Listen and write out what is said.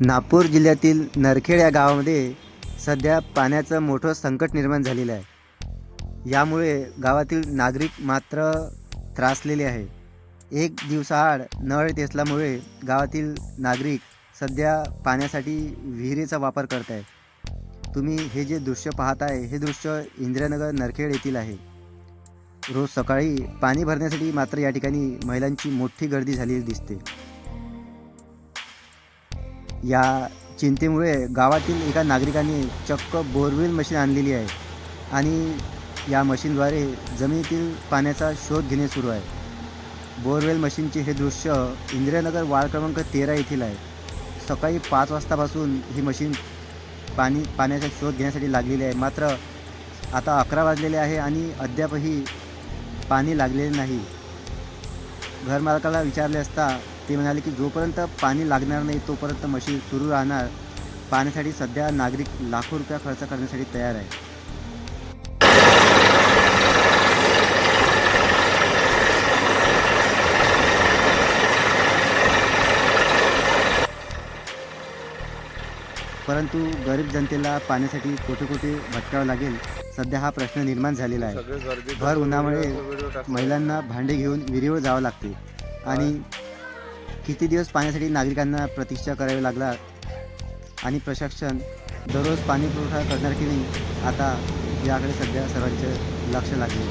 नागपूर जिल्ह्यातील नरखेड या गावामध्ये सध्या पाण्याचं मोठं संकट निर्माण झालेलं आहे. यामुळे गावातील नागरिक मात्र त्रासलेले आहे एक दिवसाआड नळ येत असल्यामुळे गावातील नागरिक सध्या पाण्यासाठी विहिरीचा वापर करत आहे तुम्ही हे जे दृश्य पाहत आहे हे दृश्य इंदिरानगर नरखेड येथील आहे. रोज सकाळी पाणी भरण्यासाठी मात्र या ठिकाणी महिलांची मोठी गर्दी झालेली दिसते. या चिंतेमुळे गावातील एका नागरिकाने चक्क बोरवेल मशीन आणलेली आहे आणि या मशीनद्वारे जमिनीतील पाण्याचा शोध घेणे सुरू आहे. बोरवेल मशीनचे हे दृश्य इंदिरानगर वार्ड क्रमांक तेरा येथील आहे. सकाळी पाच वाजतापासून ही मशीन पाणी पाण्याचा शोध घेण्यासाठी लागलेली आहे. मात्र आता अकरा वाजलेले आहे आणि अद्यापही पाणी लागलेले नाही. घरमालकाला विचारले असता ते म्हणाले की जोपर्यंत पाणी लागणार नाही तोपर्यंत मशीन सुरू राहणार. पाण्यासाठी सध्या नागरिक लाखो रुपया खर्च करण्यासाठी तयार आहे. परंतु गरीब जनतेला पाण्यासाठी कुठे कुठे भटकावं लागेल? सध्या हा प्रश्न निर्माण झालेला आहे. भर उन्हामुळे. महिलांना भांडे घेऊन विहिरीवर जावं लागते. आणि किती दिवस पाण्यासाठी नागरिकांना प्रतीक्षा करावी लागला आणि प्रशासन दररोज पाणी पुरवठा करणार की नाही? आता याकडे सध्या सर्वांचे लक्ष लागले.